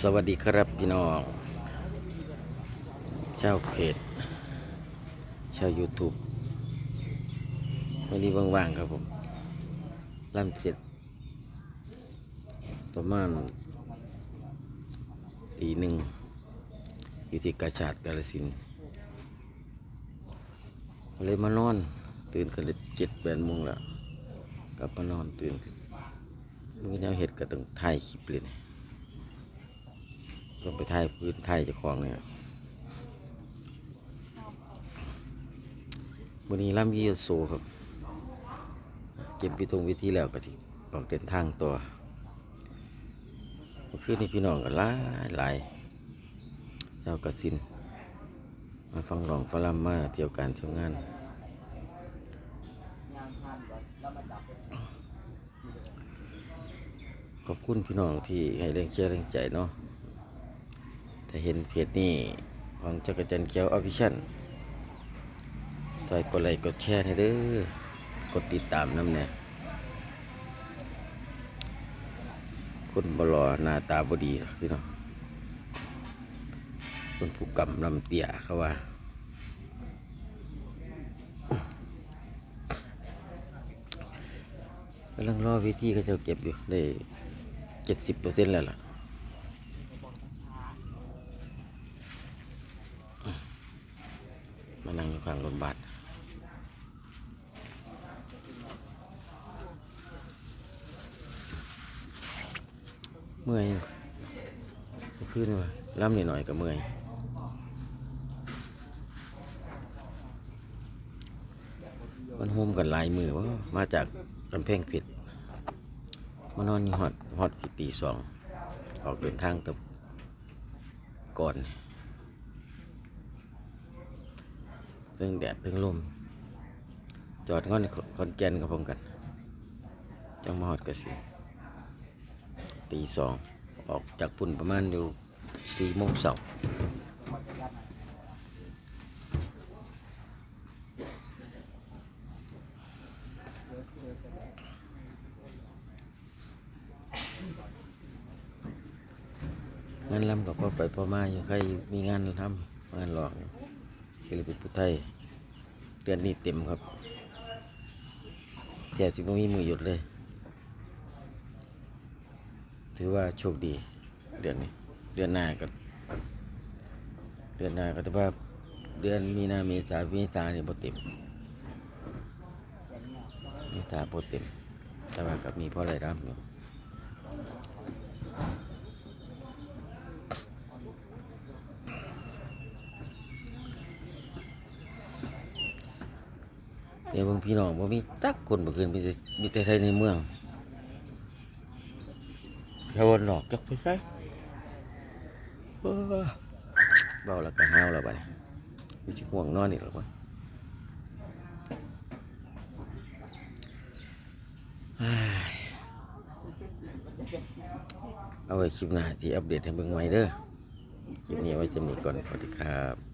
สวัสดีครับพี่น้องเจ้าเพจชาว YouTube วันนี้ว่างๆครับผมล่ำเสร็จ ประมาณตีหนึ่งอยู่ที่กาชาดกาลสินเลยมานอน ตื่นกันเลยเจ็ดแปดโมงแล้วกลับมานอนตื่นมือแนวเห็ดก็ต้องถ่ายคลิปเลยนะ ลงไปถ่ายพื้นถ่ายจ้าของเนี่ยวันนี้ล่ำยี่โซครับ เก็บวิตรงวิธีแล้วก็ที่ออกเดินทางตัวคือคืนนี้พี่น้องก็หลายหลายเจ้ากระสิน มาฟังร้องฝรั่งมาเที่ยวการเที่ยวงานขอบคุณพี่น้องที่ให้แรงเชียร์แรงใจเนาะ ถ้าเห็นเพจนี้ของจักรจันเขียวออฟฟิเชียลใส่กดไลค์กดแชร์ให้เด้อกดติดตามน้ำเนี่ยคนบรอหน้าตาบดีหรอพี่น้องคนผู้กำลำเตี่ยเขาว่ากำลังรอวิธีเขาจะเก็บอยู่ได้เจ็ดสิบเปอร์เซ็นต์แล้วล่ะ มา นั่งอยู่ข้างรถบัสเมื่อยขึ้นมาล่ำนิดหน่อยก็เมื่อยมันโฮมกันลายมือว่ามาจากลำแพงผิดมานอนอยู่ฮอดฮอดตีสอง ออกเดินทางตะก่อน เรื่งแดดเรื่งลม จอดงอนคอนแกนกับพร้อมกัน จังมาหอดกระสิตีสอง ออกจากปุ่นประมาณอยู่สี่โมงเสาร์งานลำกับพ่อไปพ่อมาอยู่ใครมีงานทำงานหลอกอ ศิลปินผู้ไทยเดือนนี้เต็มครับแต่สิบมีมือหยุดเลย ถือว่าโชคดี เดือนนี้ เดือนหน้าก็เดือนหน้าก็ถือว่าเดือนมีนาเมษาเมษาเนี่ยบ่เต็มเมษาบ่เต็ม แต่ว่าก็มีพอได้รับอยู่ เดี๋ยวบางพี่น้องบ่มีจักคนบ่คืนมีแต่มีแต่ไทยในเมืองชาวหลอกจักไปใส่เบ้อเบาแล้วก็ห้าวแล้วบัดนี้มีสิง่วงนอนอีกแล้วบ่อ้าเอาไว้คลิปหน้าที่อัปเดตให้เบิ่งใหม่เด้อคลิปนี้เอาไว้จำนี้ก่อนสวัสดีครับ